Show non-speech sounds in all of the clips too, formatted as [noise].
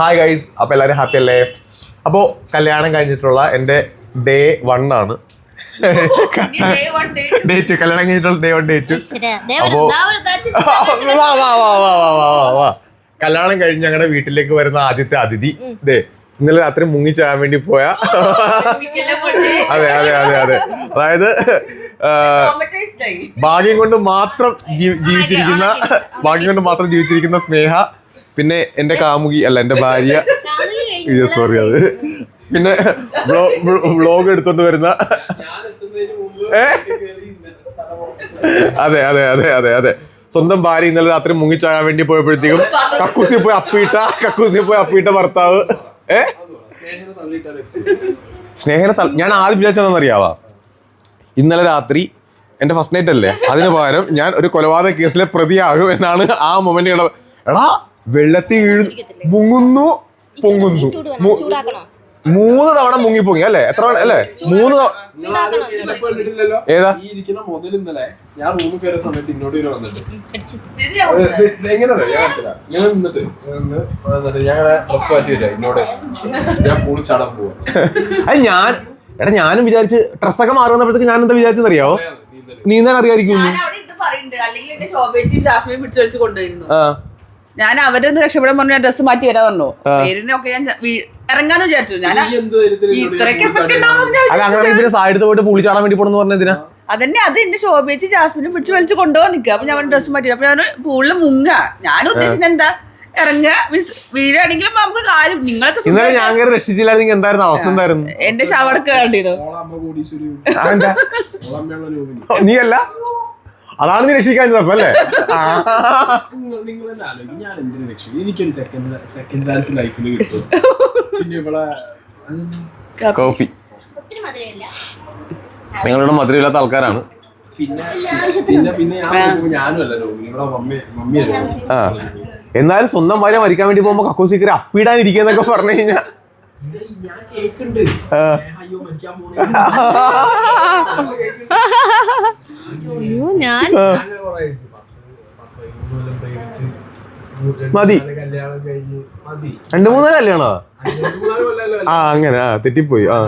Hi guys അപ്പോൾ എല്ലാരും happy അല്ലേ? അപ്പോൾ കല്യാണം കഴിഞ്ഞിട്ടുള്ള എന്റെ ഡേ വൺ ആണ്. ഡേ ടു കല്യാണം കഴിഞ്ഞിട്ടുള്ള ഡേ വൺ ഡേ ടു അപ്പോൾ വാ, വാ, വാ, വാ, വാ, വാ, വാ, വാ. കല്യാണം കഴിഞ്ഞ് ഞങ്ങളുടെ വീട്ടിലേക്ക് വരുന്ന ആദ്യത്തെ അതിഥി. ദേ ഇന്നലെ രാത്രി മുങ്ങിച്ചാൻ വേണ്ടി പോയ. അതെ അതെ അതെ അതെ. അതായത് ഭാഗ്യം കൊണ്ട് മാത്രം ജീവിച്ചിരിക്കുന്ന ഭാഗ്യം കൊണ്ട് മാത്രം ജീവിച്ചിരിക്കുന്ന സ്നേഹ പിന്നെ എന്റെ കാമുകി അല്ല എന്റെ ഭാര്യ. സോറി അത്. പിന്നെ വ്ളോഗ് എടുത്തോണ്ട് വരുന്ന ഏ? അതെ അതെ അതെ അതെ അതെ. സ്വന്തം ഭാര്യ ഇന്നലെ രാത്രി മുങ്ങിച്ചാകാൻ വേണ്ടി പോയപ്പോഴത്തേക്കും കക്കൂസി പോയി അപ്പിയിട്ട കക്കൂസി പോയി അപ്പിയിട്ട ഭർത്താവ്. ഏ? സ്നേഹന ഞാൻ ആദ്യം വിചാരിച്ചതെന്നറിയാവാ? ഇന്നലെ രാത്രി എന്റെ ഫസ്റ്റ് നൈറ്റ് അല്ലേ? അതിന് പകരം ഞാൻ ഒരു കൊലപാതക കേസിലെ പ്രതിയാകും എന്നാണ് ആ മൊമെന്റ് എടാ വെള്ളത്തിൽ വീഴു മുങ്ങുന്നു പൊങ്ങുന്നു. മൂന്ന് തവണ മുങ്ങി പൊങ്ങി അല്ലേ? എത്ര തവണ അല്ലേ? മൂന്ന് തവണ ഏതാ? ഇന്നലെ ഞാൻ റൂമിൽ കയറിയ സമയത്ത് ഇങ്ങോട്ട് വന്നിട്ട്. ഞാൻ ഇങ്ങനെ നിന്നിട്ട് എന്നിട്ട് ഞാൻ ഡ്രസ് മാറ്റി വരിക ഇന്നോട് ഞാൻ പോവാ. അത് ഞാൻ എടാ ഞാനും വിചാരിച്ച് ഡ്രസ്സൊക്കെ മാറി വന്നപ്പോഴത്തേക്ക് ഞാൻ എന്താ വിചാരിച്ചെന്നറിയാവോ നീന്താൻ അറിയാമായിരിക്കും ഞാൻ അവിടെ ഇരുന്ന് പറയുന്നുണ്ട് അല്ലെങ്കിൽ ഞാൻ അവരുടെ ഒന്ന് രക്ഷപ്പെടാൻ പറഞ്ഞു ഡ്രസ്സ് മാറ്റി വരാൻ പറഞ്ഞു. പേരിനൊക്കെ ഞാൻ ഇറങ്ങാന്ന് വിചാരിച്ചു. ഞാൻ ഇത്രയ്ക്ക് എഫക്ട് ഉണ്ടാവും സായിടത്ത് പോയിട്ട് പുളി ചാടാൻ വേണ്ടി പോണെന്ന് പറഞ്ഞതിനാ അതന്നെ അത് എന്റെ ശോഭിച്ച് ജാസ്മിനും പിടിച്ച് വലിച്ചു കൊണ്ടുപോകാൻ നിൽക്കുക. അപ്പൊ ഞാൻ ഡ്രസ്സ് മാറ്റി അപ്പൊ ഞാൻ പൂളിൽ മുങ്ങ ഞാൻ ഉദ്ദേശിച്ചത് എന്താ? ഇറങ്ങുക മീൻസ് വീഴാണെങ്കിലും നമുക്ക് കാര്യം നിങ്ങളൊക്കെ ഞാൻ രക്ഷിച്ചില്ലായിരുന്നെങ്കിൽ എന്തായിരുന്നു അവസ്ഥ എന്തായിരുന്നു? എന്റെ ഷവർക്ക് കണ്ടിരുന്നു നീ അല്ല അതാണ് നീ രക്ഷിക്കാൻ അല്ലേ. നിങ്ങൾ തന്നെ ആലോചിക്കും. ഞാൻ എന്തിനു രക്ഷിക്കും? എനിക്കൊരു സെക്കൻഡ് സെക്കൻഡ് ചാൻസ് ലൈഫിൽ കിട്ടും. പിന്നെ ഇവിടെ കോഫി. നിങ്ങളുടെ മധുരമില്ലാത്ത ആൾക്കാരാണ്. പിന്നെ പിന്നെ പിന്നെ ഞാനും അല്ല മമ്മി മമ്മിയല്ലേ എന്നാലും സ്വന്തം ഭാര്യ മരിക്കാൻ വേണ്ടി പോകുമ്പോ കക്കൂസിക്കറി അപ്പിടാനിരിക്കുന്നൊക്കെ പറഞ്ഞു കഴിഞ്ഞാ. അയ്യോ മരിക്കാൻ പോണേ. [laughs] അയ്യോ ഞാൻ മതി. രണ്ടു മൂന്നാൽ കല്യാണോ? ആ അങ്ങനെ. ആ തെറ്റിപ്പോയി. ആ.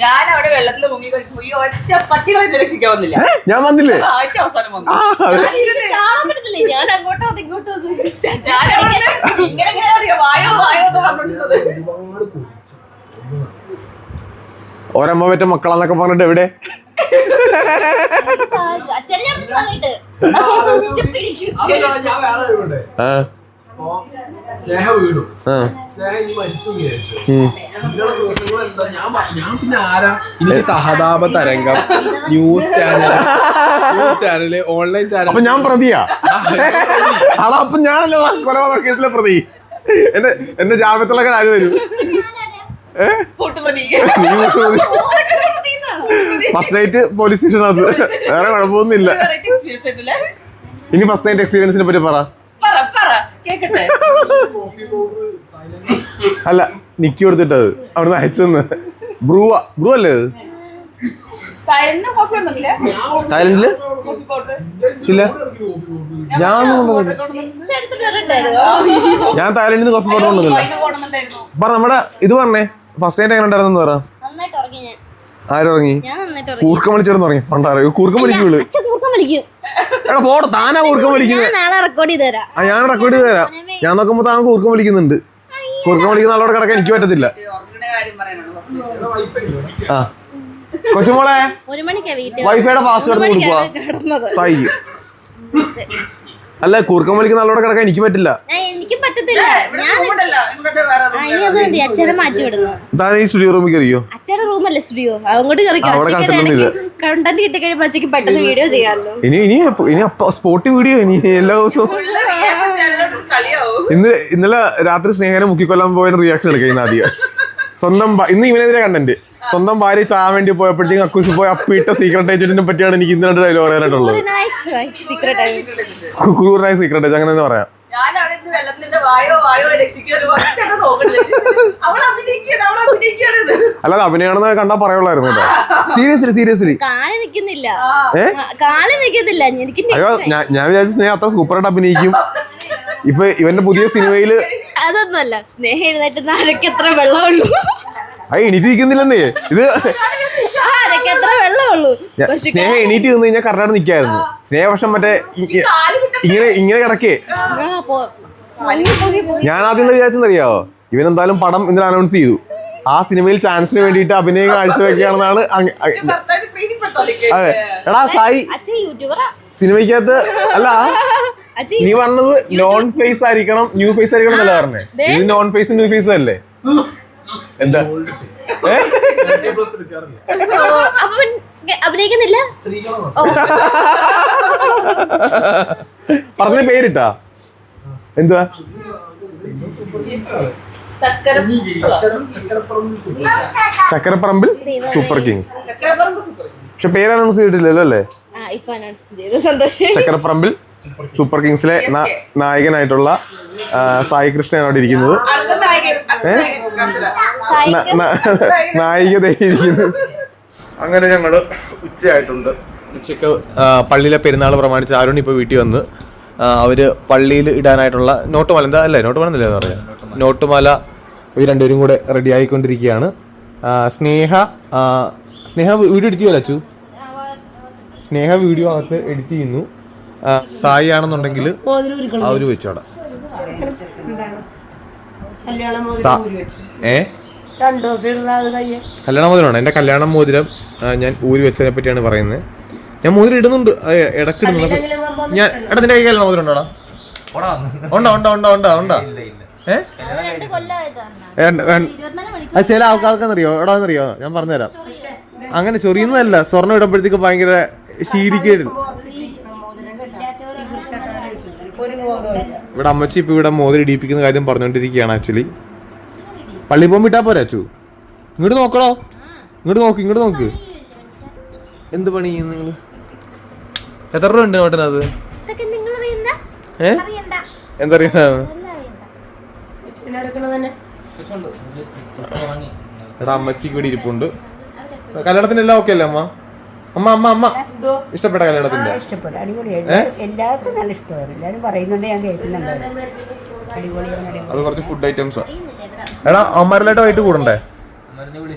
ഞാൻ അവിടെ വെള്ളത്തിൽ മുങ്ങി ഈ ഒറ്റ പട്ടികളെ രക്ഷിക്കാൻ വന്നില്ല. ഞാൻ വന്നില്ലേ? ഒറ്റ അവസാനം വന്നു. ചാടാൻ പറ്റത്തില്ല. ഞാൻ അങ്ങോട്ടോ ഇങ്ങോട്ടോ വായോ വായോ എന്ന് ഒരമ്മ പറ്റ മക്കളാന്നൊക്കെ പറഞ്ഞിട്ട് എവിടെ? സ്നേഹ വീണു സ്നേഹ ഇനി മരിച്ചു വിചാരിച്ചു. ഞാൻ പിന്നെ ആരാ? എനിക്ക് സഹതാപ തരംഗം. News channel news channel online channel അപ്പൊ ഞാൻ പ്രതിയാ? അപ്പൊ ഞാനല്ലോ കൊലപാതക കേസിലെ പ്രതി. എന്റെ എന്റെ ജാമ്യത്തിലൊക്കെ ആര് വരും? ഫസ്റ്റ് നൈറ്റ് പോലീസ് സ്റ്റേഷനകത്ത് വേറെ കുഴപ്പമൊന്നുമില്ല? ഇനി ഫസ്റ്റ് നൈറ്റ് എക്സ്പീരിയൻസിനെ പറ്റി പറ. പറ പറ. കേക്കട്ടെ? കോഫി പൗഡർ തായ്ലൻഡ് അല്ല നിക്കി കൊടുത്തിട്ടത്. അവിടുന്ന് അയച്ചെന്ന് ബ്രൂവ ബ്രൂ അല്ലേ തായ്ലൻഡിൽ ഇല്ല. ഞാൻ ഞാൻ തായ്ലൻഡിൽ നിന്ന് കോഫി പൗഡർ കൊണ്ടുവന്നില്ല. പറ നമ്മുടെ ഇത് പറഞ്ഞേ. ഫസ്റ്റ് നൈറ്റ് എങ്ങനെ ഉണ്ടായിരുന്നു പറ. നന്നായിട്ട് ഉറങ്ങി ഞാൻ. ആരുറങ്ങി? ഞാൻ നന്നായിട്ട് ഉറങ്ങി. കൂർക്കം വലിച്ചിടന്ന് തുടങ്ങി പണ്ടാറോ കൂർക്കം കൂർക്കം വലിക്കും എടാ പോടാ താനാ കൂർക്കം വിളിക്കുന്നത് ഞാൻ റെക്കോർഡ് ചെയ്ത് തരാം. ആ ഞാൻ റെക്കോർഡ് ചെയ്ത് തരാം. ഞാൻ നോക്കുമ്പോ താൻ കൂർക്കം വിളിക്കുന്നുണ്ട്. കൂർക്കം വിളിക്കുന്ന ആളോട് കിടക്കാൻ എനിക്ക് പറ്റത്തില്ല. ആ. കൊച്ചുമോളെ വൈഫൈയുടെ പാസ്വേഡ് കൊടുക്കുക സഹിക്കും അല്ല കൂർക്കം വലിക്കുന്ന ആളോട് കിടക്കാൻ എനിക്ക് പറ്റില്ല. ഞാൻ എനിക്കും പറ്റത്തില്ല. അച്ഛനെ മാറ്റി താൻ ഈ സ്റ്റുഡിയോ റൂമിൽ കയറിയോ? അച്ഛയുടെ റൂമല്ലേ സ്റ്റുഡിയോ അങ്ങോട്ട് കണ്ടന്റ് കിട്ടി കഴിയുമ്പോ അച്ഛക്ക് പെട്ടെന്ന് വീഡിയോ ചെയ്യാമല്ലോ ഇനി ഇനി എപ്പ- ഇനി സ്പോട്ടി വീഡിയോ ഇനി എല്ലാ ദിവസവും. ഇന്ന് ഇന്നലെ രാത്രി സ്നേഹനെ മുക്കിക്കൊല്ലാൻ പോയ റിയാക്ഷൻ എടുക്കുന്ന ആദ്യം. സ്വന്തം ഇന്ന് ഇവനെതിരെ കണ്ടന്റ് സ്വന്തം ഭാര്യ ചാൻ വേണ്ടി പോയപ്പോഴത്തേക്കും അക്കൂസ് പോയി അപ്പിട്ട സീക്രട്ട് ഏജന്റിനെ പറ്റിയാണ് എനിക്ക് ഇന്ന് രണ്ട് ഡയലോഗ് പറയാനായിട്ടുള്ളത്. സീക്രട്ട് ഏജ് അങ്ങനെ തന്നെ പറയാം. അല്ലാതെ അഭിനയാണെന്ന് കണ്ടാ പറയുള്ളായിരുന്നു കേട്ടോ. സീരിയസ്ലി സീരിയസ്ലി അയ്യോ ഞാൻ ഞാൻ വിചാരിച്ച സ്നേഹ അത്ര സൂപ്പറായിട്ട് അഭിനയിക്കും. ഇപ്പൊ ഇവന്റെ പുതിയ സിനിമയിൽ അതൊന്നുമല്ല. സ്നേഹം എഴുന്നേറ്റ് അരക്ക് എത്ര വെള്ളമുള്ളൂ. അത് എണീറ്റിരിക്കുന്നില്ലെന്നേ. ഇത് സ്നേഹ എണീറ്റ് നിന്ന് കഴിഞ്ഞാൽ കറക്റ്റായിട്ട് നിൽക്കായിരുന്നു സ്നേഹ പക്ഷെ മറ്റേ ഇങ്ങനെ ഇങ്ങനെ കിടക്കേ. ഞാൻ ആദ്യം വിചാരിച്ചെന്നറിയാവോ? ഇവൻ എന്തായാലും പടം ഇന്നലെ അനൗൺസ് ചെയ്തു. ആ സിനിമയിൽ ചാൻസിന് വേണ്ടിയിട്ട് അഭിനയം കാഴ്ചവെക്കുകയാണെന്നാണ് അതെ. എടാ സായി സിനിമയ്ക്കകത്ത് അല്ല നീ പറഞ്ഞത് നോൺ ഫേസ് ആയിരിക്കണം ന്യൂ ഫേസ് ആയിരിക്കണം എന്നല്ല പറഞ്ഞേ? ഇത് നോൺ ഫേസ് ന്യൂ ഫേസ് അല്ലേ? എന്താ? അഭിനയിക്കുന്നില്ല? [laughs] പറഞ്ഞ പേരിട്ടാ? എന്തുവാ? ചക്കരപ്പറമ്പിൽ സൂപ്പർ കിങ്സ് പക്ഷെ പേര് അനൗൺസ് ചെയ്തിട്ടില്ലല്ലോ അല്ലേ? ആ ഇപ്പൊ അനൗൺസ് ചെയ്തു. സന്തോഷം. ചക്കരപ്പറമ്പിൽ സൂപ്പർ കിങ്സിലെ നായകനായിട്ടുള്ള സായി കൃഷ്ണയാണ് അവിടെ ഇരിക്കുന്നത്. നായിക അങ്ങനെ ഞങ്ങൾ ഉച്ചയായിട്ടുണ്ട്. ഉച്ചയ്ക്ക് പള്ളിയിലെ പെരുന്നാൾ പ്രമാണിച്ച് അരുൺ ഇപ്പോൾ വീട്ടിൽ വന്ന് അവർ അവർ പള്ളിയിൽ ഇടാനായിട്ടുള്ള നോട്ടുമാല എന്താ അല്ലേ നോട്ടുമാല എന്നല്ലേ എന്ന് പറയാം നോട്ടുമാല ഇവർ രണ്ടുപേരും കൂടെ റെഡി ആയിക്കൊണ്ടിരിക്കുകയാണ്. സ്നേഹ സ്നേഹ വീഡിയോ എഡിറ്റ് ചെയ്യാലച്ചു സ്നേഹ വീഡിയോ അകത്ത് എഡിറ്റ് ചെയ്യുന്നു. സായി ആണെന്നുണ്ടെങ്കിൽ അവർ വെച്ചോടാം. ഏ? കല്യാണ മോതിരമാണ്. എന്റെ കല്യാണ മോതിരം ഞാൻ ഊരി വെച്ചതിനെ പറ്റിയാണ് പറയുന്നത്. ഞാൻ മോതിരം ഇടുന്നുണ്ട്. ഇടയ്ക്ക് ഇടുന്നുണ്ട്. ഞാൻ എടാ നിന്റെ കൈ കല്യാണ മോതിരം ഉണ്ടോടാ? ഉണ്ടോ ഉണ്ടോ ഉണ്ടോ ഉണ്ടോ ഉണ്ടോ? ഏ? അത് ചില ആൾക്കാർക്കെന്നറിയോ? എടാ എന്നറിയോ? ഞാൻ പറഞ്ഞുതരാം. അങ്ങനെ ചൊറിയുന്നതല്ല. സ്വർണം ഇടുമ്പോഴത്തേക്ക് ഭയങ്കര ശീലിക്കേട് ഒരു ബോധമില്ല ഇവിടെ അമ്മച്ചി ഇപ്പൊ ഇവിടെ മോതിരി ഇടിയിപ്പിക്കുന്ന കാര്യം പറഞ്ഞുകൊണ്ടിരിക്കുകയാണ് ആക്ച്വലി പള്ളി പോകുമ്പോൾ ഇട്ടാ പോരാ അച്ചു? ഇങ്ങോട്ട് നോക്കണോ ഇങ്ങോട്ട് നോക്ക് ഇങ്ങോട്ട് നോക്ക്. എന്ത് പണി നിങ്ങൾ നിങ്ങൾ? എത്ര രൂപ ഉണ്ട് നോട്ടനത് ഏ അറിയണ്ട എന്താ അറിയണ എല്ലാം അറിയണ്ട എടുക്കണത് തന്നെ. എടാ അമ്മച്ചിക്ക് ഇവിടെ ഇരിപ്പുണ്ട്. കല്യാണത്തിന് എല്ലാം ഓക്കെ അല്ലേ അമ്മ? അമ്മ അമ്മ അമ്മ. ഇഷ്ടപ്പെട്ട കല്യാണത്തിന്റെ? ഇഷ്ടപ്പെട്ടു. അടിപൊളിയായിട്ട് എല്ലാവർക്കും നല്ല ഇഷ്ടമായിരുന്നു. എല്ലാവരും പറയുന്നുണ്ട് ഞാൻ കേൾക്കുന്നുണ്ട്. അടിപൊളിയാണ് അടിപൊളി. അത് കുറച്ച് ഫുഡ് ഐറ്റംസ് എടാ അമ്മരലായിട്ട് വൈകിട്ട് കൂടണ്ടേ? വീട്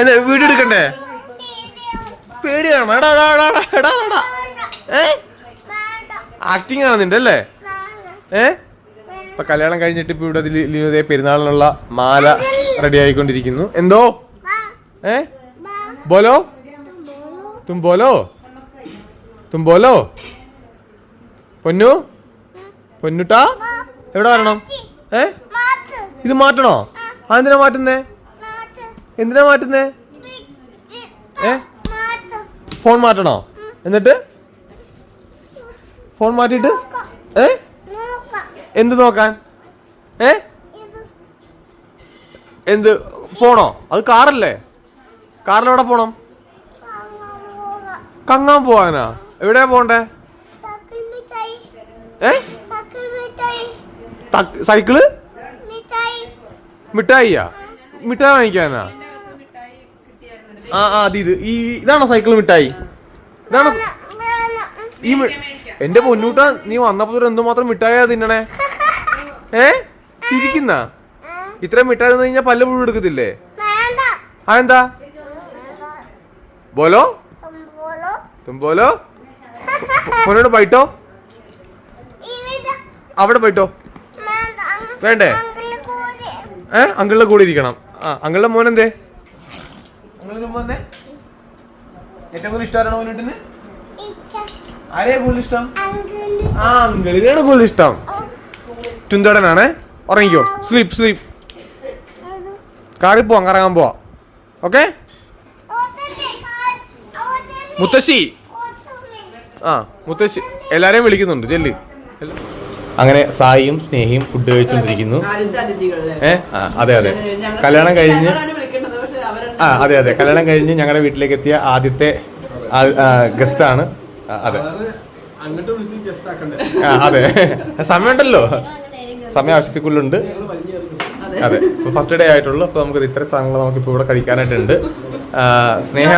എന്നെ വീഡിയോ എടുക്കണ്ടേ? പേടിയാണോ? എടാ എടാ എടാ എടാ എടാ. ഏ? ആക്ടിങ് ആണ് നിന്റെ അല്ലേ? ഏ? ഇപ്പൊ കല്യാണം കഴിഞ്ഞിട്ട് ഇപ്പൊ ഇവിടെ പെരുന്നാളിനുള്ള മാല റെഡി ആയിക്കൊണ്ടിരിക്കുന്നു. എന്തോ? ഏ? ബോലോ? तुम बोलो तुम बोलो പൊന്നു? പൊന്നുട്ടാ? എവിടെ വരണം? ഏ? ഇത് മാറ്റണോ? അതെന്തിനാ മാറ്റുന്നേ? എന്തിനാ മാറ്റുന്നേ? ഏ? ഫോൺ മാറ്റണോ? എന്നിട്ട്? ഫോൺ മാറ്റിയിട്ട്? ഏ? എന്ത് നോക്കാൻ? ഏ? എന്ത്? ഫോണോ? അത് കാറല്ലേ? കാറിലെവിടെ പോണം? കങ്ങാൻ പോവാനാ? എവിടെയാ പോണ്ടേ ഏ? സൈക്കിൾ? മിഠായിയാ? മിഠായി വാങ്ങിക്കാനാ? ആ ആ അത് ഇത്. ഈ ഇതാണോ സൈക്കിൾ മിഠായി? ഇതാണോ. ഈ എന്റെ പൊന്നൂട്ട നീ വന്നപ്പോ എന്തുമാത്രം മിഠായിയാ തിന്നണേ? ഏ? തിരിക്കുന്ന? ഇത്രയും മിഠായി തിന്നു കഴിഞ്ഞാൽ പല്ല് പുഴു എടുക്കത്തില്ലേ? ആ എന്താ तुम बोलो ഫോനോട് ബൈട്ടോ? അവിടെ പോയിട്ടോ വേണ്ടേ? ഏ അങ്കിളിന്റെ കൂടെ ഇരിക്കണം. ആ അങ്കിളുടെ മോൻ എന്തേ? അങ്കിളിന്റെ മോനെ ഏറ്റവും കൂടുതൽ ഇഷ്ടമാണോ മോനോട്ടിന്? ആരെയാ കൂടുതൽ ഇഷ്ടം? ആ അങ്കിളിനാണ് കൂടുതൽ ഇഷ്ടം. ചുന്തടനാണേ? ഉറങ്ങിക്കോ. സ്ലീപ്പ് സ്ലീപ്പ് കാറിൽ പോവാം കറങ്ങാൻ പോവാം. ഓക്കെ മുത്തശ്ശി. ആ മുത്തശ്ശി. എല്ലാരെയും വിളിക്കുന്നുണ്ട്. ജെല്ലി അങ്ങനെ സായിയും സ്നേഹിയും ഫുഡ് കഴിച്ചുകൊണ്ടിരിക്കുന്നു ഏ? ആ, അതെ അതെ. കല്യാണം കഴിഞ്ഞ് ആ അതെ അതെ. കല്യാണം കഴിഞ്ഞ് ഞങ്ങളുടെ വീട്ടിലേക്ക് എത്തിയ ആദ്യത്തെ ഗസ്റ്റ് ആണ്. അതെ. അങ്ങോട്ട് വിളിച്ച് ഗസ്റ്റ് ആക്കണ്ടേ? അതെ. സമയമുണ്ടല്ലോ. സമയം വലിയ അതെ. ഫസ്റ്റ് ഡേ ആയിട്ടുള്ളൂ. അപ്പൊ നമുക്ക് ഇത്ര സാധനങ്ങൾ നമുക്ക് ഇപ്പൊ ഇവിടെ കഴിക്കാനായിട്ടുണ്ട്. സ്നേഹ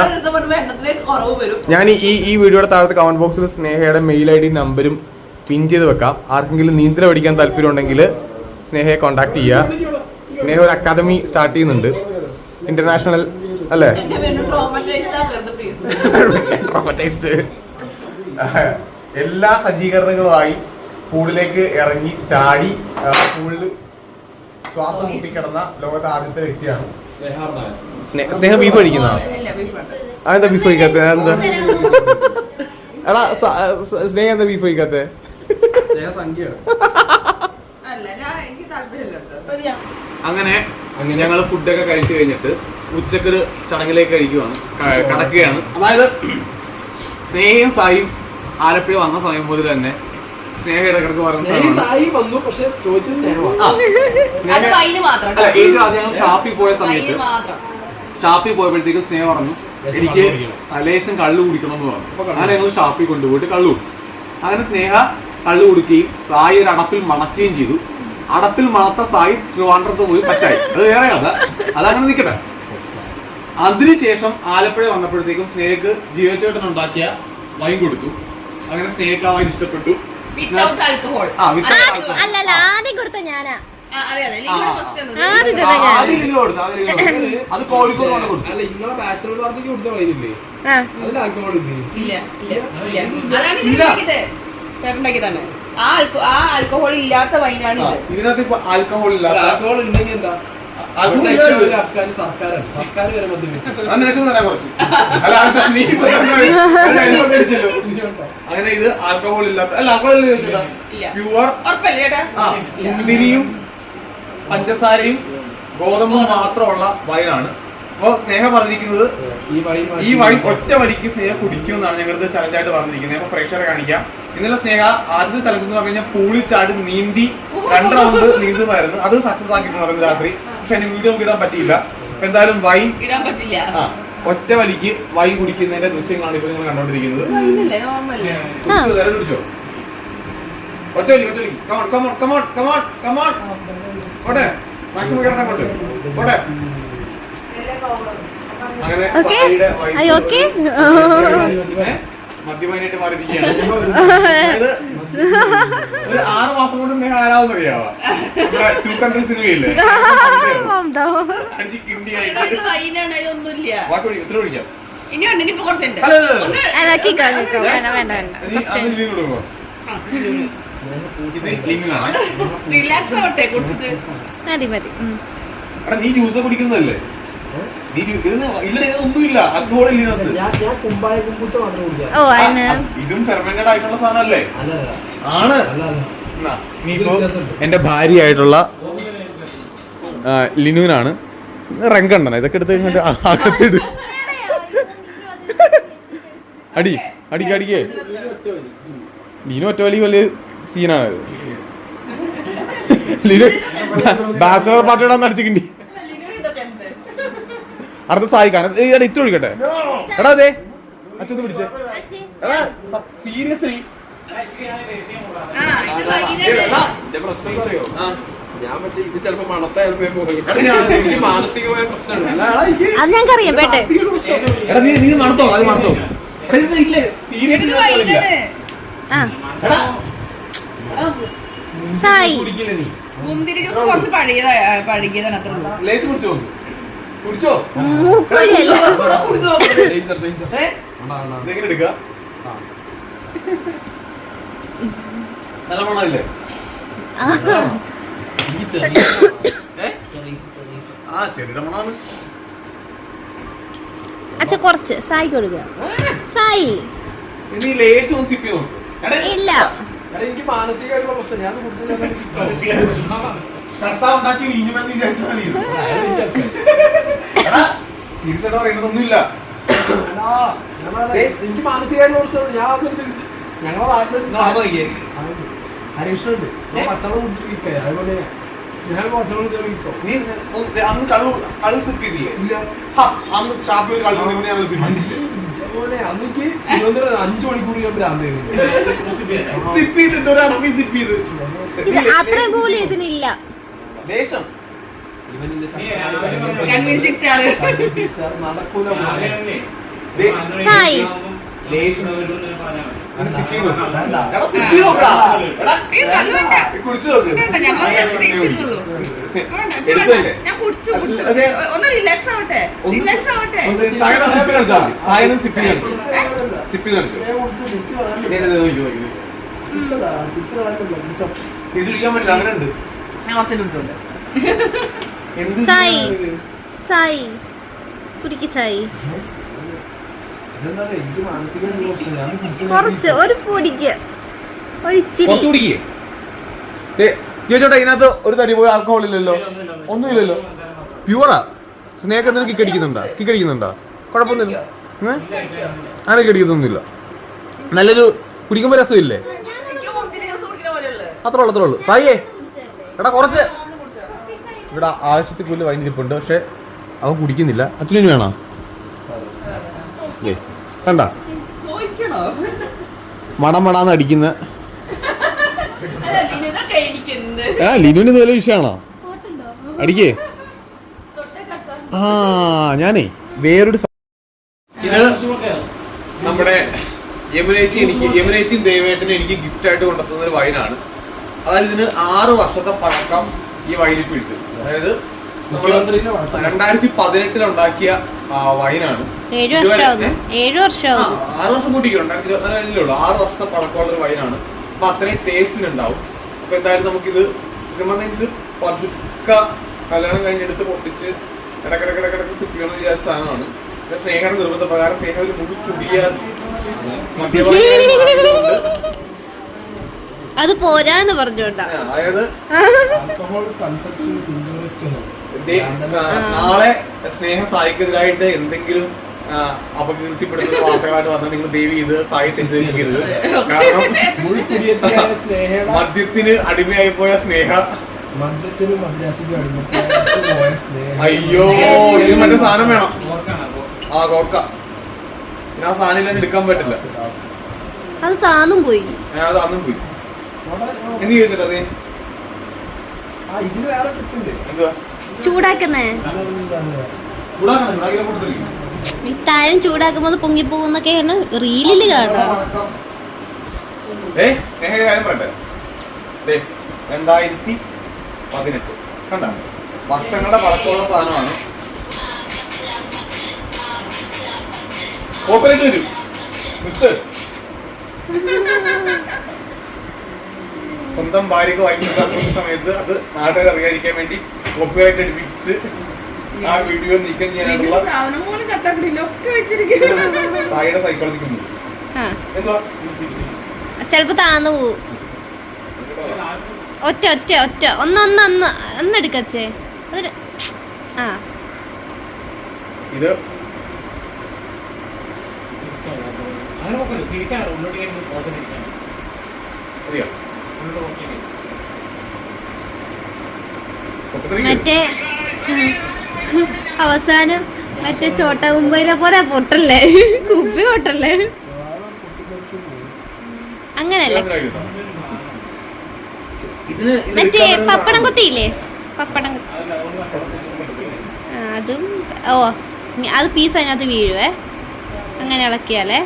ഞാൻ ഈ ഈ വീഡിയോയുടെ താഴത്തെ കമന്റ് ബോക്സിൽ സ്നേഹയുടെ മെയിൽ ഐ ഡി നമ്പരും പിൻ ചെയ്ത് വെക്കാം. ആർക്കെങ്കിലും നീന്തൽ പഠിക്കാൻ താല്പര്യം ഉണ്ടെങ്കിൽ സ്നേഹയെ കോൺടാക്ട് ചെയ്യുക സ്നേഹ ഒരു അക്കാദമി സ്റ്റാർട്ട് ചെയ്യുന്നുണ്ട്. ഇന്റർനാഷണൽ അല്ലേ? [laughs] എല്ലാ സജ്ജീകരണങ്ങളുമായി പൂളിലേക്ക് ഇറങ്ങി ചാടി പൂളിൽ ശ്വാസം മുട്ടിക്കിടന്ന ലോകത്തെ ആദ്യത്തെ വ്യക്തിയാണ്. സ്നേഹ ബീഫ് കഴിക്കുന്ന അതെന്താ ബീഫ് കഴിക്കാത്ത എന്താ എടാ സ്നേഹ എന്താ ബീഫ് കഴിക്കാത്ത സ്നേഹ സംഖ്യയാണ് അല്ല ഞാൻ എനിക്ക് താല്പര്യമില്ല കേട്ടോ. അങ്ങനെ അങ്ങനെ ഞങ്ങൾ ഫുഡൊക്കെ കഴിച്ചു കഴിഞ്ഞിട്ട് ഉച്ചക്കൊരു ചടങ്ങിലേക്ക് കഴിക്കുവാണ് കടക്കുകയാണ്. അതായത് സ്നേഹയും സായും ആലപ്പുഴ വന്ന സമയം മുതൽ തന്നെ സ്നേഹ ഇടക്കിടക്ക് പറയുന്ന സായി വന്നു പക്ഷെ ചോദിച്ച സ്നേഹമാണ്. ആ, അത് വൈന് മാത്രം. അല്ല ഏറ്റവും ആദ്യം ഞങ്ങൾ ഷാപ്പിൽ പോയ സമയത്ത് വൈന് മാത്രം. ഷാപ്പിൽ പോയപ്പോഴത്തേക്കും സ്നേഹ പറഞ്ഞു എനിക്ക് എനിക്ക് കള്ള് കുടിക്കണം." ലേശം കള്ളു കുടിക്കണം എന്ന് പറഞ്ഞു അങ്ങനെ ഞങ്ങൾ ഷാപ്പിൽ കൊണ്ടുപോയിട്ട് കള്ളു കുടിച്ചു. അങ്ങനെ സ്നേഹ കള്ളു കുടിക്കുകയും സായി ഒരു അടപ്പിൽ മണക്കുകയും ചെയ്തു. അടപ്പിൽ മണത്ത സായി ട്രിവാൻഡ്രത്ത് പോയി പറ്റായി. അത് വേറെ കഥ. അതങ്ങനെ നിൽക്കട്ടെ അതിനുശേഷം ആലപ്പുഴ വന്നപ്പോഴത്തേക്കും സ്നേഹക്ക് ജീവചേട്ടൻ ഉണ്ടാക്കിയ വൈൻ കൊടുത്തു. അങ്ങനെ സ്നേഹക്ക് ആ വൈൻ ഇഷ്ടപ്പെട്ടു. Without alcohol. അല്ലല്ല ആദ്യം കൊടുത്ത ഞാനാ. അതെ കോഴിക്കോട് കൊണ്ട് കൊടുത്തു. അല്ല നിങ്ങളെ ബാച്ചിലർ പാർട്ടിക്ക് കുടിച്ച വൈനില്ലേ ആ. അതിൽ ആൽക്കഹോൾ ഇല്ലേ? ഇല്ല ഇല്ല ഇല്ല. ചേട്ടൻ ആ ആൽക്കോ ആൽക്കഹോൾ ഇല്ലാത്ത വൈനാണ് ഇതിനകത്ത് ഇപ്പൊ ആൽക്കഹോൾ ഇല്ലാത്ത ആൽക്കഹോൾ ഉണ്ടെങ്കിൽ എന്താ? അങ്ങനെ ഇത് ആൽക്കഹോൾ ഇല്ലാത്ത അല്ല ആൽക്കഹോൾ ഇല്ല. പ്യുവർ. മുന്തിരിയും പഞ്ചസാരയും ഗോതമ്പും മാത്രമുള്ള വൈനാണ്. അപ്പൊ സ്നേഹ പറഞ്ഞിരിക്കുന്നത് ഈ വൈൻ ഒറ്റ വരിക്ക് സ്നേഹ കുടിക്കും എന്നാണ് ഞങ്ങളുടെ ചലഞ്ചായിട്ട് പറഞ്ഞിരിക്കുന്നത്. അപ്പൊ പ്രേക്ഷകരെ കാണിക്കാം. ഇന്നലെ സ്നേഹ ആദ്യത്തെ ചലഞ്ച് എന്ന് പറഞ്ഞു കഴിഞ്ഞാൽ പൂളിച്ചാടി ചാടി നീന്തി രണ്ട് റൗണ്ട് നീന്തുമായിരുന്നു. അത് സക്സസ് ആക്കിയിട്ടുണ്ടായിരുന്നു രാത്രി. പക്ഷെ അതിന് വീഡിയോ നമുക്ക് ഇടാൻ പറ്റിയില്ല. അപ്പൊ എന്തായാലും വൈൻ ഇടാൻ പറ്റില്ല. ആ ഒറ്റ വലിക്ക് വൈൻ കുടിക്കുന്നതിന്റെ ദൃശ്യങ്ങളാണ് ഇപ്പൊ നിങ്ങൾ കണ്ടോണ്ടിരിക്കുന്നത്. തരം കുടിച്ചോ ഒറ്റ വലി ഒറ്റ വലി come on come on come on come on come on ഓട്ടെ മാക്സിമം കിടക്കാൻ കൊണ്ട് ഓട്ടെ അങ്ങനെ [laughs] മദ്യപാനായിട്ട് മാറിയിരിക്കുകയാണ്. അതായത് ഒരു ആറ് മാസം കൊണ്ട് സ്നേഹം ആരാവെന്ന് അറിയാവോ നമ്മുടെ ടു സിനിമയില്ലേ കിണ്ടിയായിട്ട് ഇത് വാക്ക് ഇത്ര ഇത് മതി മതി. എടാ നീ ജ്യൂസ് കുടിക്കുന്നതല്ലേ? ഇത് ഫെർമെന്റഡ് ആയിട്ടുള്ള അല്ല ആണ് അല്ല അല്ല നീ ഇപ്പോ വ്യത്യാസമുണ്ട്. എന്റെ ഭാര്യയായിട്ടുള്ള ലിനുവിനാണ് റെങ്കണ്ണ ഇതൊക്കെ എടുത്ത് കഴിഞ്ഞിട്ട് അടി അടിക്ക് അടിക്കേ ലിനു ഒറ്റ വലിയ വലിയ സീനാണ് ഇത്. ലീനു ബാച്ചലർ പാർട്ടിയുടെ അടിച്ചിട്ടുണ്ട് അടുത്ത സഹായിക്കാൻ. എടാ ഇത്ര ഒഴിക്കട്ടെ? എടാ അതെ അച്ഛൻ പിടിച്ചേ. എടാ സീരിയസ്ലി പ്രശ്നം അറിയോ? ഞാൻ മറ്റേ ഇത് ചിലപ്പോ മണത്ത [laughs] മാനസികമായ പ്രശ്നമാണ് അത് ഇല്ലേ. കുടിക്കില്ല നീ മുന്തിരി ജ്യൂസ് കുറച്ച് പഴകിയതാ പഴകിയതാണ് അത്ര ഉള്ളൂ. ലേശം കുടിച്ചോ? കുടിച്ചോ? മൂക്കുവഴിയല്ല എടാ, കുടിച്ചോ [laughs] Danger, danger. ഏ? കണ്ടാ, കണ്ടാ. ഇതെങ്ങനെ എടുക്കുക ആ. നല്ല മണമല്ലേ ആ. ചെറിയ മണമാണ്. അച്ഛ കുറച്ച്. സായി കൊടുക്കുക സായി. ഇല്ല. എനിക്ക് മാനസികമായിട്ടുള്ള പ്രശ്നം. ഞാൻ കർത്താവ് ഉണ്ടാക്കി വീഞ്ഞുമെന്ന് വിചാരിച്ചാൽ മതി. എടാ സീരിയസ് ഒന്നുമില്ല പറയുന്നതൊന്നുമില്ല എനിക്ക് മാനസികമായിട്ടുള്ള ഞാൻ. ഞങ്ങളെ നാട്ടിലൊരു പച്ചവെള്ളം കുടിച്ചിട്ട് കിട്ടേ അതുപോലെ അന്ന് കള്ളു കള്ള് സിപ്പ് ചെയ്തില്ലേ? ഇല്ല. ഹ, അന്ന് ഷാപ്പിൽ ഒരു കള്ളു കുടിക്കുമ്പോൾ ഞങ്ങൾ സിപ്പ് ചെയ്തില്ലേ മോനെ അന്നെനിക്ക് തിരുവനന്തപുരം അഞ്ചു മണിക്കൂർ ഞാൻ ഭ്രാന്ത് സിപ്പ് ചെയ്തിട്ട് ചെയ്ത്. പോലും ഇതിനില്ല. ലേശം ഇവനിന്റെ കൺവിൻസിംഗ് സ്റ്റാർ നടക്കൂല മോനെ. വേണ്ട. എടാ, സിപ്പ് നോക്കടാ. എടാ, അയ്യോ, കണ്ണ് വേണ്ട. കുടിച്ചു നോക്ക്. വേണ്ട, ഞമ്മൾ just taste വേണ്ട, ഇത് എടുത്തല്ലേ വേണ്ട. ഞാൻ കുടിച്ചു കുടിച്ചു. അതെ. ഒന്ന് റിലാക്സ് ആവട്ടെ. ഒന്ന് റിലാക്സ് ആവട്ടെ. ഒന്ന് സായിനെ സിപ്പ് കാണിച്ചാ മതി. സായിനെ സിപ്പ് കാണിച്ചു. സിപ്പ് കാണിച്ചു സ്നേഹം കളയാൻ പറ്റില്ല. തിരിച്ച് കളയാൻ. തിരിച്ച് പറ്റില്ല. അങ്ങനെ ഉണ്ട് ഞാൻ കുറച്ച് സായി. കുടിക്ക് കുറച്ച് ഒരു പൊടിക്ക്. ഒരു ഇച്ചിരി. ചോദിച്ചോട്ടെ ഇതിനകത്ത് ഒരു തരി പോയി ആൽക്കഹോൾ ഇല്ലല്ലോ. ഒന്നുമില്ലല്ലോ. പ്യുവറാ സ്നേഹം എന്തെങ്കിലും കിക്ക് അടിക്കുന്നുണ്ടോ? കിക്ക് അടിക്കുന്നുണ്ടോ? കുഴപ്പമൊന്നുമില്ല? അങ്ങനെ കിക്ക് അടിക്കുന്നൊന്നുമില്ല. നല്ലൊരു കുടിക്കുമ്പോൾ രസമില്ലേ? അത്രേ ഉള്ളൂ അത്രേ ഉള്ളൂ. സായിയേ. എടാ കുറച്ച്. ഇവിടെ ആവശ്യത്തിൽ കൂടുതൽ വൈൻ ഇരിപ്പുണ്ട് പക്ഷെ അവൻ കുടിക്കുന്നില്ല. അച്ഛനും വേണോ? ഏ കണ്ട. മണം മണാന്ന് അടിക്കുന്ന. ആ ലിനുവിന് ഇത് വലിയ വിഷയമാണോ? അടിക്കേ. ആ ഞാനേ വേറൊരു ഇത് നമ്മുടെ യമുനേച്ചി എനിക്ക് യമുനേച്ചിയും ദേവേട്ടനും എനിക്ക് ഗിഫ്റ്റ് ആയിട്ട് കൊണ്ടുവന്ന ഒരു വൈനാണ് അതായത് ഇതിന് ആറ് വർഷത്തെ പഴക്കം ഈ വൈനിപ്പ് ഉണ്ട് അതായത്. രണ്ടായിരത്തി പതിനെട്ടിൽ ഉണ്ടാക്കിയ വൈനാണ്. ഏഴു വർഷം? ഏഴു ആറ് വർഷം കൂട്ടിക്കോ. രണ്ടായിരത്തി ആറ് വർഷത്തെ പഴക്കമുള്ള ഒരു വൈനാണ്. അപ്പൊ അത്രയും ടേസ്റ്റിന് ഉണ്ടാവും അപ്പൊ എന്തായാലും നമുക്കിത് പറഞ്ഞാൽ ഇത് പതുക്കെ കല്യാണം കഴിഞ്ഞെടുത്ത് പൊട്ടിച്ച് ഇടക്കിടക്കിടക്കിടക്ക് സിപ്പ് ചെയ്യണമെന്ന് വിചാരിച്ച സാധനമാണ്. സ്നേഹ സ്നേഹയുടെ നിർബന്ധ പ്രകാരം സ്നേഹം ഒരു മുടി കുടിയ [laughs] അത് പോരാന്ന് പറഞ്ഞോണ്ടാ. അതായത്. നാളെ സ്നേഹ സായിക്കെതിരായിട്ട് എന്തെങ്കിലും അപകീർത്തിപ്പെടുന്ന വാർത്തകളായിട്ട് വന്നാൽ നിങ്ങൾ ദേവി ഇത് സായി തെറ്റിദ്ധരിക്കരുത് [laughs] കാരണം മദ്യത്തിന് അടിമയായി പോയ സ്നേഹ. മദ്യത്തിനും മദ്രാസിക്കും [laughs] അയ്യോ ഇതിന് മറ്റേ സാധനം വേണം. ആ കോർക്ക ഞാൻ ആ സാധനം എടുക്കാൻ പറ്റില്ല. അത് താന്നും പോയി. ഞാൻ അത് അന്നും പോയി. എന്ത് ചോദിച്ചിട്ടാ ചൂടാക്കുന്നേ. ഈ താഴം ചൂടാക്കുമ്പോൾ പൊങ്ങിപ്പോകുന്നൊക്കെയാണ് റീലിൽ കാണാം രണ്ടായിരത്തി പതിനെട്ട്. കണ്ട? വർഷങ്ങളുടെ പഴക്കമുള്ള സാധനമാണ്. കോപ്പറേറ്റ് വരും. നിർത്ത്. സ്വന്തം ഭാര്യക്ക് വാങ്ങിക്കുന്ന സമയത്ത് അത് നാട്ടുകാർ അറിയാതിരിക്കാൻ വേണ്ടി കോപ്പിറൈറ്റ് അടിപ്പിച്ച് ആ വീഡിയോ നീക്കം ചെയ്യാനായിട്ടുള്ള വെച്ചിരിക്കുന്നു. സായിയുടെ സൈക്കോളജിക്ക് ചെലപ്പോ താന്നു പോവും. ഒറ്റ ഒറ്റ ഒറ്റ. ഒന്ന് ഒന്ന് ഒന്ന് എടുക്കച്ചേ അതൊരു ആ. ഇത് തിരിച്ചാണ്? ഉള്ളോട്ട് തിരിച്ചാണ്? അറിയോ. മറ്റേ അവസാനം മറ്റേ ചോട്ട മുംബൈയിലെ പോലെ പൊട്ടല്ലേ? കുപ്പി പൊട്ടല്ലേ? അങ്ങനല്ലേ ഇതിന് മറ്റേ പപ്പടം കുത്തിയില്ലേ? പപ്പടം അതും ഓ അത് പീസ് അതിനകത്ത് വീഴുവേ? അങ്ങനെ ഇളക്കിയാലേ?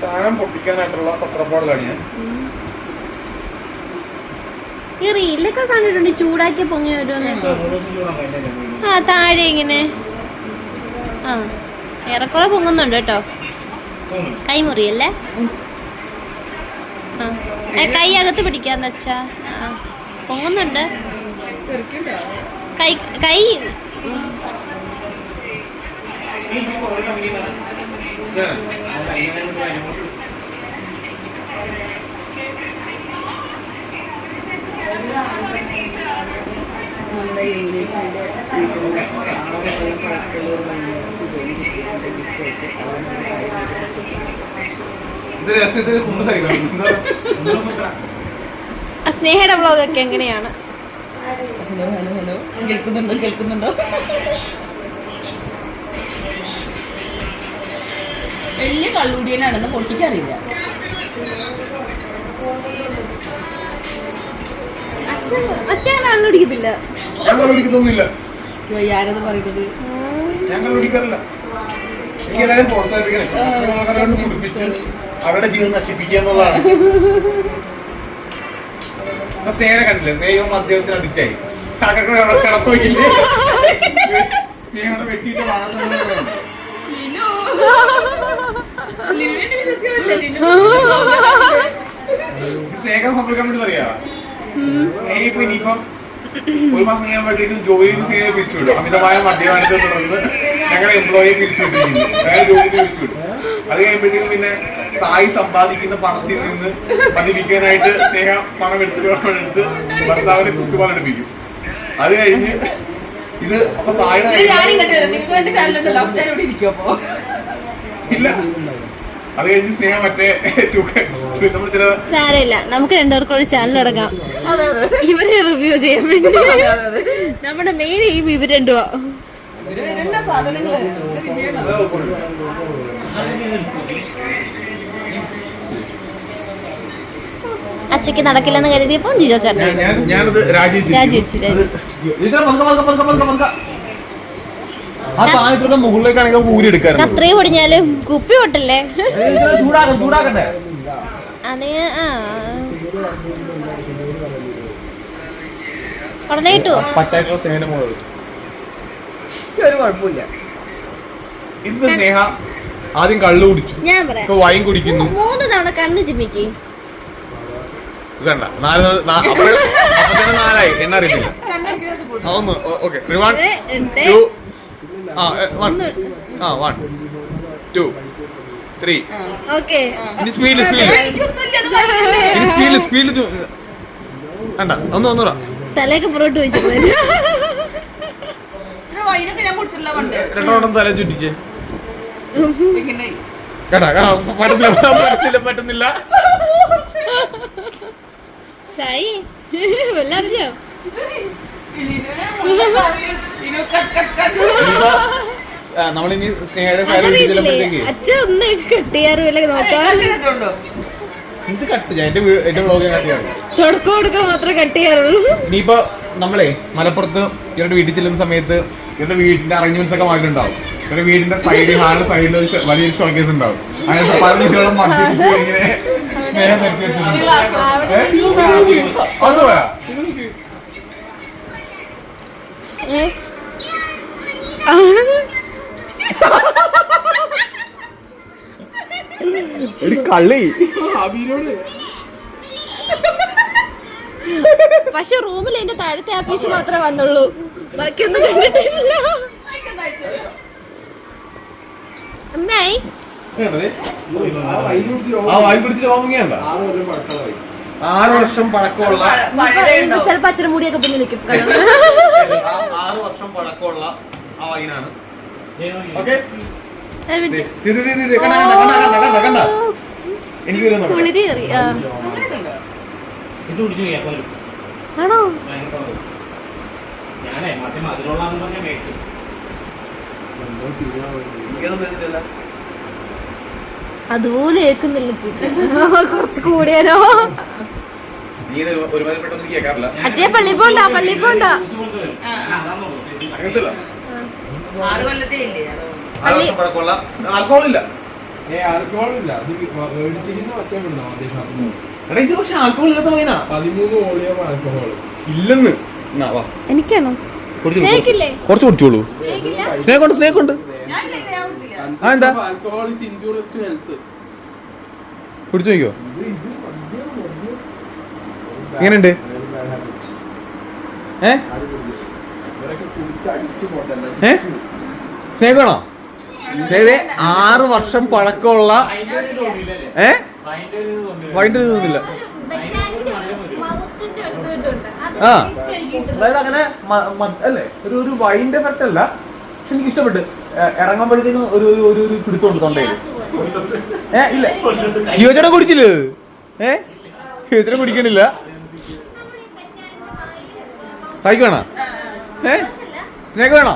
സാധനം പൊട്ടിക്കാനായിട്ടുള്ള പത്രപ്പാടിലാണ് ഞാൻ. ഈ റീലൊക്കെ കണ്ടിട്ടുണ്ട് ചൂടാക്കി പൊങ്ങി വരുമെന്നൊക്കെ ആ താഴെ ഇങ്ങനെ. ആ ഏറെക്കുറെ പൊങ്ങുന്നുണ്ട് കേട്ടോ. കൈമുറിയല്ലേ? ആ കൈ അകത്ത് പിടിക്കാന്ന് വെച്ചാ. ആ പൊങ്ങുന്നുണ്ട്. കൈ കൈ. നമ്മുടെ വീട്ടിലുള്ള ഒരു മൈനേഴ്സ് ജോലി കിട്ടിയിട്ടുണ്ട് സ്നേഹയുടെ വ്ളോഗൊക്കെ എങ്ങനെയാണ്? Hello hello hello. കേൾക്കുന്നുണ്ടോ കേൾക്കുന്നുണ്ടോ? വലിയ കള്ളുടിയനാണെന്ന് പൊട്ടിക്കറിയില്ല അച്ഛൻ അച്ഛൻ കള്ളു കുടിക്കത്തില്ല. ഞങ്ങൾ കുടിക്കുന്നൊന്നുമില്ല ആരെന്ന് പറയുന്നത്. ഞാൻ എനിക്ക് എല്ലാവരും പ്രോത്സാഹിപ്പിക്കണം. കുടിപ്പിച്ച് അവരുടെ ജീവിതം നശിപ്പിക്കുക എന്നുള്ളതാണ്. അപ്പൊ സ്നേഹം കണ്ടില്ലേ? സ്നേഹം അദ്ദേഹത്തിന് അഡിക്റ്റായി. കിടപ്പില്ലേ [laughs] സ്നേഹം വെട്ടിയിട്ട് വാങ്ങുന്ന സ്നേഹം സംഭവിക്കാൻ വേണ്ടി അറിയാം സ്നേഹം ഇപ്പൊ ഇനിയിപ്പം ഒരു മാസം കഴിയുമ്പോഴത്തേക്കും നിന്ന് സ്നേഹം പിരിച്ചുവിടും. അമിതമായ മദ്യപാനത്തെ തുടർന്ന് ഞങ്ങളുടെ എംപ്ലോയിയെ പിരിച്ചുവിട്ടിരിക്കുന്നു. ഞങ്ങളുടെ ജോലി പിരിച്ചുവിടും. അത് കഴിയുമ്പോഴത്തേക്കും പിന്നെ സായി സമ്പാദിക്കുന്ന പണത്തിൽ നിന്ന് പതിപ്പിക്കാനായിട്ട് സ്നേഹ പണം എടുത്തിട്ട് എടുത്ത് ഭർത്താവിനെ കുത്തുപാലെടുപ്പിക്കും അത് കഴിഞ്ഞ് ഇത് അപ്പൊ സായിയുടെ ഇല്ല. അത് കഴിഞ്ഞ് സ്നേഹ മറ്റേ നമ്മൾ ചില സാരമില്ല. നമുക്ക് രണ്ടുപേർക്കും ഒരു ചാനൽ അതെ ഇവരെ റിവ്യൂ ചെയ്യാൻ വേണ്ടി. അതെ അതെ നമ്മുടെ മെയിൻ എയിം ഇവർ രണ്ടുവാ. സാധനങ്ങൾ വിജയമാണ് അച്ഛക്ക് നടക്കില്ലെന്ന് കരുതിയപ്പോ ജിജോ ചേട്ടൻ ഞാൻ- ഞാൻ ഞാനത് രാജിവെച്ചു രാജിവെച്ചു, രാജിവെച്ചു. ആ സാധനത്തിന്റെ മുകളിലേക്കാണെങ്കിൽ ഊരി എടുക്കാറുണ്ട് അത്രയും പൊടിഞ്ഞാലും കുപ്പി പൊട്ടല്ലേ? ചൂടാക്കണം ചൂടാക്കട്ടെ. അത് ആ. ഉടനെ കിട്ടുവോ? പറ്റായിട്ടുള്ള സ്നേഹം മുകളിൽ ഒരു കുഴപ്പമില്ല. ഇന്ന് സ്നേഹ ആദ്യം കള്ളു കുടിച്ചു. ഞാൻ പറയാം. ഇപ്പൊ വൈൻ കുടിക്കുന്നു. മൂന്ന് തവണ കണ്ണ് ചിമ്മിക്ക്. കണ്ട. നാല് നാ- നാലായി. എന്നറിയില്ല ഒന്ന് ഓക്കെ. ആ വൺ ആ one two three okay. Speed speed speed ഒന്ന് ഒന്നുകൂടാ തലയൊക്കെ പുറോട്ട് പണ്ട് രണ്ടോണം തല ചുറ്റിച്ച്. കേട്ടാ പറ്റുന്നില്ല പറ്റുന്നില്ല പറ്റുന്നില്ല സായി വല്ല നമ്മളിനി സ്നേഹയുടെ അച്ഛൻ കെട്ടിയാറുമില്ല കട്ട് എന്റെ എന്റെ വ്ളോഗ് തുടക്കം കൊടുക്കാൻ മാത്രമേ കെട്ടിയാറുള്ളൂ ഇനിയിപ്പോ നമ്മളെ മലപ്പുറത്ത് ഇവരുടെ വീട്ടിൽ ചെല്ലുന്ന സമയത്ത് ഇവരുടെ വീടിന്റെ അറേഞ്ച്മെന്റ്സ് ഒക്കെ മാറ്റിണ്ടാവും ഇവരുടെ വീടിന്റെ സൈഡ് ഹാളിന്റെ സൈഡിൽ വലിയൊരു ഷോക്കേസ് ഉണ്ടാവും. അങ്ങനത്തെ പല കുട്ടികളും മദ്യപിച്ച് ഇങ്ങനെ സ്നേഹം നിർത്തി വെച്ചിട്ടുണ്ട് ഏ? അത് പോയാ ഏ? ഒരു കള്ളി. പക്ഷെ റൂമിൽ എന്റെ താഴത്തെ ആ പീസ് മാത്രമേ വന്നുള്ളൂ. ബാക്കിയൊന്നും കണ്ടിട്ടില്ല. അമ്മായി. ആറ് വർഷം പഴക്കമുള്ള ചിലപ്പോ അച്ഛനും മുടിയൊക്കെ പിന്നെ നിൽക്കും. കണ്ട കണ്ട എനിക്ക് ആണോ. ഞാനേ മറ്റേ മധുരമുള്ളതെന്ന് പറഞ്ഞാൽ മേടിച്ചു അതുപോലെ. കുറച്ച് കൂടിയാലോ? അച്ഛയെ പള്ളി പോണ്ടാ പള്ളി പോണ്ട. ആറ് കൊല്ലത്തെ ഇല്ലേ അത് ഏ ഇല്ല അത് മേടിച്ചിരിക്കുന്ന മറ്റേ ഉണ്ടോ മറ്റേ ഷാപ്പിൽ? എടാ ഇത് പക്ഷെ ആൽക്കഹോൾ ഇല്ലാത്ത വൈനാ പതിമൂന്ന് വോളിയം ആൽക്കഹോൾ ഇല്ലെന്ന്. എന്നാ വാ. എനിക്കാണോ? കുറച്ച് കുടിച്ചോളൂ. സ്നേഹം ഉണ്ട് സ്നേഹം ഉണ്ട്. ആ, എന്താ? Alcohol is injurious to health കുടിച്ചു നോക്കിയോ? എങ്ങനെയുണ്ട്? ഏ? ഇവരൊക്കെ കുടിച്ചടിച്ച് പോട്ടല്ല ഏ? സ്നേഹമാണോ സ്നേഹത്തെ ആറ് വർഷം പഴക്കമുള്ള ഏ? വൈകിട്ട് തോന്നില്ല ആ. അതായത് അങ്ങനെ അല്ലേ? ഒരു ഒരു വൈൻഡ് എഫക്റ്റ് അല്ല. പക്ഷെ എനിക്ക് ഇഷ്ടപ്പെട്ട്. ഇറങ്ങുമ്പോഴത്തേക്കും ഒരു ഒരു ഒരു ഒരു പിടുത്തമുണ്ട് തൊണ്ടയിൽ. ഏ ഇല്ല. യുവചേട്ടൻ കുടിച്ചില്ല? ഏ? യുവചേട്ടൻ കുടിക്കണില്ല. സൈക്ക് വേണോ ഏ? സ്നേഹ വേണോ?